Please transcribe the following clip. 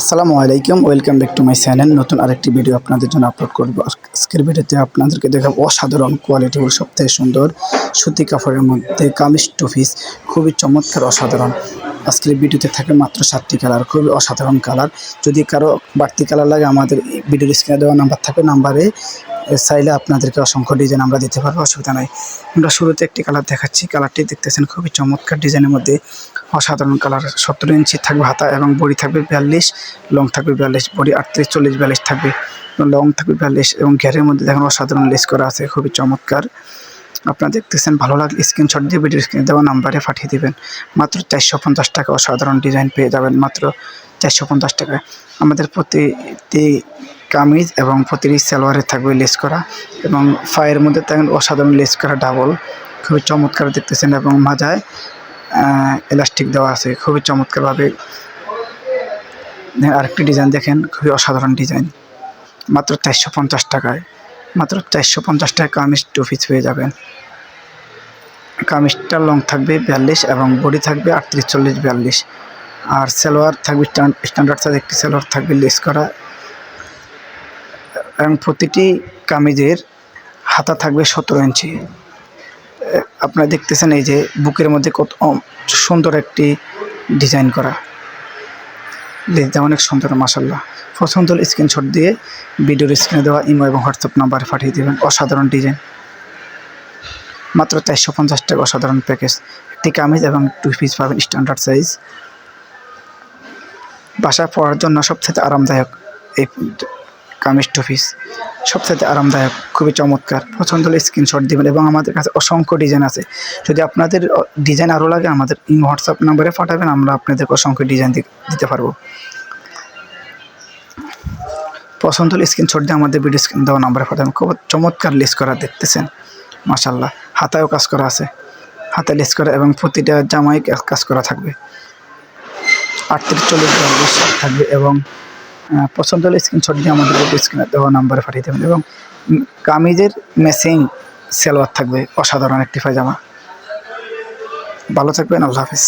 আসসালামু আলাইকুম, welcome back to my channel. নতুন আরেকটি ভিডিও আপনাদের জন্য আপলোড করব। আজকের ভিডিওতে আপনাদেরকে দেখাবো অসাধারণ কোয়ালিটির সবথেকে সুন্দর সুতি কাপড়ের মধ্যে কামিজ টুফিস। খুবই চমৎকার, অসাধারণ। আজকের ভিডিওতে থাকে মাত্র সাতটি কালার, খুবই অসাধারণ কালার। যদি কারও বাড়তি কালার লাগে, আমাদের ভিডিওর স্ক্রিনে দেওয়া নাম্বার থাকে নাম্বারে চাইলে আপনাদেরকে অসংখ্য ডিজাইন আমরা দিতে পারব, অসুবিধা নাই। আমরা শুরুতে একটি কালার দেখাচ্ছি। কালারটি দেখতেছেন খুবই চমৎকার ডিজাইনের মধ্যে। অসাধারণ কালার সত্তর ইঞ্চি থাকবে হাতা এবং বড়ি থাকবে বিয়াল্লিশ লং থাকবে বিয়াল্লিশ, বড়ি আটত্রিশ, চল্লিশ, বিয়াল্লিশ থাকবে। লং থাকবে বিয়াল্লিশ এবং ঘেরের মধ্যে দেখেন অসাধারণ লেস করা আছে, খুবই চমৎকার। আপনারা দেখতেছেন, ভালো লাগলে স্ক্রিনশট দিয়ে ভিডিও স্ক্রিনে দেওয়া নাম্বারে পাঠিয়ে দেবেন। মাত্র চারশো পঞ্চাশ টাকা অসাধারণ ডিজাইন পেয়ে যাবেন, মাত্র চারশো পঞ্চাশ টাকায়। আমাদের প্রতিটি কামিজ এবং প্রতিটি সালোয়ারে থাকবে লেস করা এবং ফায়ের মধ্যে থাকবে অসাধারণ লেস করা ডাবল খুবই চমৎকার দেখতেছেন এবং মাজায় এলাস্টিক দেওয়া আছে। খুবই চমৎকারভাবে। আরেকটি ডিজাইন দেখেন, খুবই অসাধারণ ডিজাইন মাত্র চারশো পঞ্চাশ টাকায়। মাত্র চারশো পঞ্চাশ টাকা কামিজ টু পিস পেয়ে যাবেন। কামিজটা লং থাকবে বিয়াল্লিশ এবং বডি থাকবে আটত্রিশ, চল্লিশ, বিয়াল্লিশ। আর সালোয়ার থাকবে স্ট্যান্ডার্ড সাইজ একটি সালোয়ার থাকবে লেস করা। এবং প্রতিটি কামিজের হাতা থাকবে সতেরো ইঞ্চি। আপনারা দেখতেছেন এই যে বুকের মধ্যে কত সুন্দর একটি ডিজাইন করা। লেজটা অনেক সুন্দর মাসাল্লাহ পছন্দ হলে স্ক্রিনশট দিয়ে ভিডিওর স্ক্রিনে দেওয়া ইমো এবং হোয়াটসঅ্যাপ নাম্বারে পাঠিয়ে দেবেন। অসাধারণ ডিজাইন মাত্র চারশো পঞ্চাশ টাকা অসাধারণ প্যাকেজ একটি কামিজ এবং টু পিস পাবেন স্ট্যান্ডার্ড সাইজ বাসায় পড়ার জন্য সবথেকে আরামদায়ক এই কামিজ টু পিস আরামদায়ক, খুবই চমৎকার। পছন্দ হলে স্ক্রিনশট দেবেন এবং আমাদের কাছে অসংখ্য ডিজাইন আছে। যদি আপনাদের ডিজাইন আরও লাগে, আমাদের হোয়াটসঅ্যাপ নাম্বারে পাঠাবেন, আমরা আপনাদেরকে অসংখ্য ডিজাইন দিতে পারব। পছন্দ হলে স্ক্রিনশট দিয়ে আমাদের ভিডিও স্ক্রিন দেওয়া নাম্বারে পাঠাবেন। খুব চমৎকার লিস্ট করা দেখতেছেন মাসাল্লাহ হাতায়ও কাজ করা আছে। হাতে লিস্ট করা এবং প্রতিটা জামাই কাজ করা থাকবে। আটত্রিশ, চল্লিশ থাকবে এবং পছন্দ হলে স্ক্রিনশট দিয়ে আমাদের স্ক্রিনে দেওয়া নাম্বারে পাঠিয়ে দেবেন এবং কামিজের মেসিং সেলোয়ার থাকবে অসাধারণ একটি পায়জামা। ভালো থাকবেন, আল্লাহ হাফিজ।